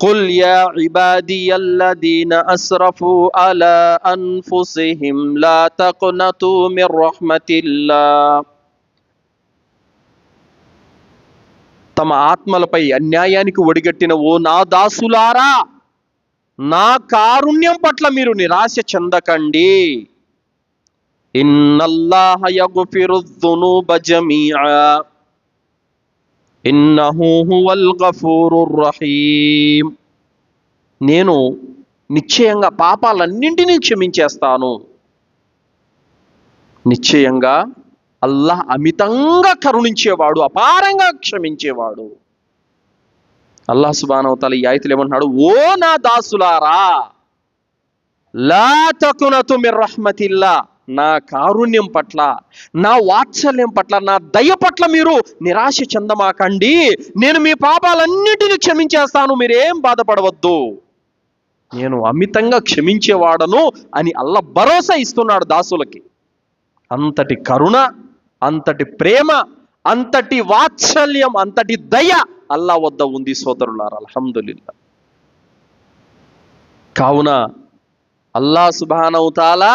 قل يا عبادي الذين أسرفوا على أنفسهم لا تقنطوا من رحمة الله తమ ఆత్మలపై అన్యాయానికి ఒడిగట్టిన ఓ నా దాసులారా నా కారుణ్యం పట్ల మీరు నిరాశ చెందకండి. ఇన్నల్లాహ యగుఫిరుద్దును బజమీఆ రహీం. నేను నిశ్చయంగా పాపాలన్నింటినీ క్షమించేస్తాను. నిశ్చయంగా అల్లాహ్ అమితంగా కరుణించేవాడు అపారంగా క్షమించేవాడు. అల్లాహ్ సుబానవతల ఈ ఆయతులు ఏమంటున్నాడు? ఓ నా దాసులారా లా తకునతు మిర్ రహ్మతిల్లా నా కారుణ్యం పట్ల నా వాత్సల్యం పట్ల నా దయ పట్ల మీరు నిరాశ చెందమాకండి. నేను మీ పాపాలన్నిటిని క్షమించేస్తాను మీరేం బాధపడవద్దు. నేను అమితంగా క్షమించేవాడను అని అల్ల భరోసా ఇస్తున్నాడు దాసులకి. అంతటి కరుణ అంతటి ప్రేమ అంతటి వాత్సల్యం అంతటి దయ అల్లా వద్ద ఉంది సోదరులారు అల్హమ్దులిల్లా. కావున అల్లా సుబానవుతాలా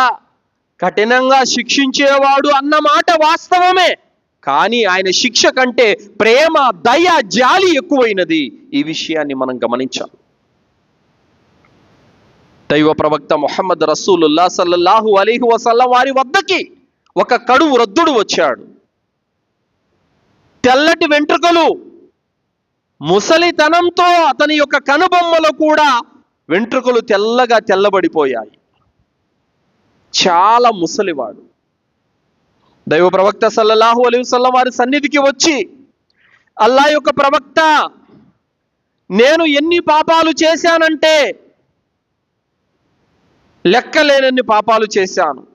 కఠినంగా శిక్షించేవాడు అన్న మాట వాస్తవమే. కానీ ఆయన శిక్ష కంటే ప్రేమ దయ జాలి ఎక్కువైనది. ఈ విషయాన్ని మనం గమనించాలి. దైవ ప్రవక్త మొహమ్మద్ రసూలుల్లా సల్లల్లాహు అలీహు వసల్లం వారి వద్దకి ఒక కడు వృద్ధుడు వచ్చాడు. తెల్లటి వెంట్రుకలు ముసలితనంతో అతని యొక్క కనుబొమ్మలో కూడా వెంట్రుకలు తెల్లగా తెల్లబడిపోయాయి. చాలా ముసలివాడు. దైవ ప్రవక్త సల్లల్లాహు అలైహి వసల్లం వారి సన్నిధికి వచ్చి అల్లా యొక్క ప్రవక్త నేను ఎన్ని పాపాలు చేశానంటే లెక్కలేనన్ని పాపాలు చేశాను.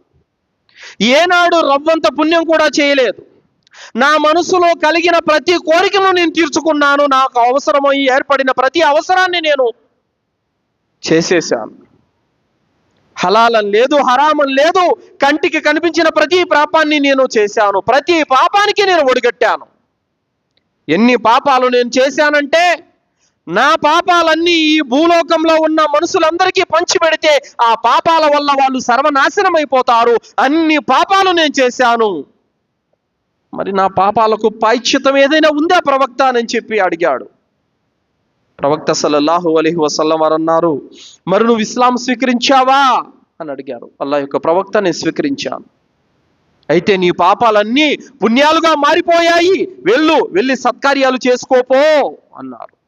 ఏనాడు రవ్వంత పుణ్యం కూడా చేయలేదు. నా మనసులో కలిగిన ప్రతి కోరికను నేను తీర్చుకున్నాను. నాకు అవసరమై ఏర్పడిన ప్రతి అవసరాన్ని నేను చేసేసాను హలాలం లేదు హరామం లేదు. కంటికి కనిపించిన ప్రతి పాపాన్ని నేను చేశాను. ప్రతి పాపానికి నేను ఒడిగట్టాను. ఎన్ని పాపాలు నేను చేశానంటే నా పాపాలన్నీ ఈ భూలోకంలో ఉన్న మనుషులందరికీ పంచిపెడితే ఆ పాపాల వల్ల వాళ్ళు సర్వనాశనం అయిపోతారు అన్ని పాపాలు నేను చేశాను. మరి నా పాపాలకు పాయిచ్యతం ఏదైనా ఉందా ప్రవక్త అని చెప్పి అడిగాడు. ప్రవక్త సల్లల్లాహు అలైహి వసల్లం వారు అన్నారు మరి నువ్వు ఇస్లాం స్వీకరించావా? అని అడిగారు. అల్లా యొక్క ప్రవక్త నేను స్వీకరించాను. అయితే నీ పాపాలన్నీ పుణ్యాలుగా మారిపోయాయి. వెళ్ళు వెళ్ళి సత్కార్యాలు చేసుకోపో అన్నారు.